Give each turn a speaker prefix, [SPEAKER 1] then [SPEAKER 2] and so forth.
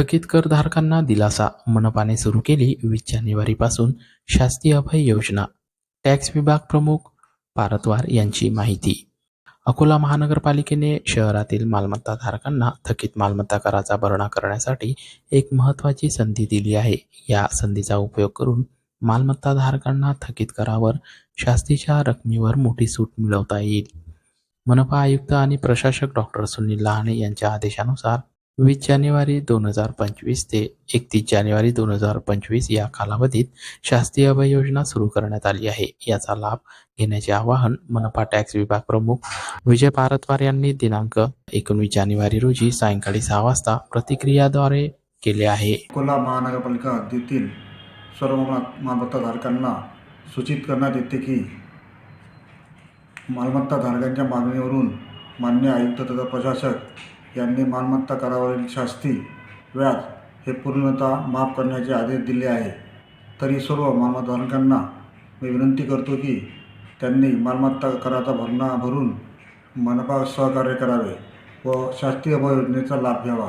[SPEAKER 1] थकीत करधारकांना दिलासा मनपाने सुरू केली वीस जानेवारीपासून शासकीय अभय योजना. टॅक्स विभाग प्रमुख पारतवार यांची माहिती. अकोला महानगरपालिकेने शहरातील मालमत्ताधारकांना थकीत मालमत्ता कराचा भरणा करण्यासाठी एक महत्त्वाची संधी दिली आहे. या संधीचा उपयोग करून मालमत्ताधारकांना थकीत करावर शास्तीच्या रकमेवर मोठी सूट मिळवता येईल. मनपा आयुक्त आणि प्रशासक डॉक्टर सुनील लहाने यांच्या आदेशानुसार वीस जानेवारी दोन हजार पंचवीस ते एकतीस जानेवारी दोन हजार पंचवीस या कालावधीत शासकीय अभय योजना सुरू करण्यात आली आहे. याचा लाभ घेण्याचे आवाहन मनपा टॅक्स विभाग प्रमुख विजय भारतवार यांनी दिनांक एकोणवीस जानेवारी रोजी सायंकाळी सहा वाजता प्रतिक्रियाद्वारे केले आहे.
[SPEAKER 2] अकोला महानगरपालिका हद्दीतील सर्व मालमत्ताधारकांना सूचित करण्यात येते की मालमत्ताधारकांच्या मागणीवरून मान्य आयुक्त तथा प्रशासक यांनी मालमत्ता करावरील शास्ती व्याज हे पूर्णतः माफ करण्याचे आदेश दिले आहे. तरी सर्व मालमत्ताधारकांना मी विनंती करतो की त्यांनी मालमत्ता कराचा भरणा भरून मनपा सहकार्य करावे व शास्तीय योजनेचा लाभ घ्यावा.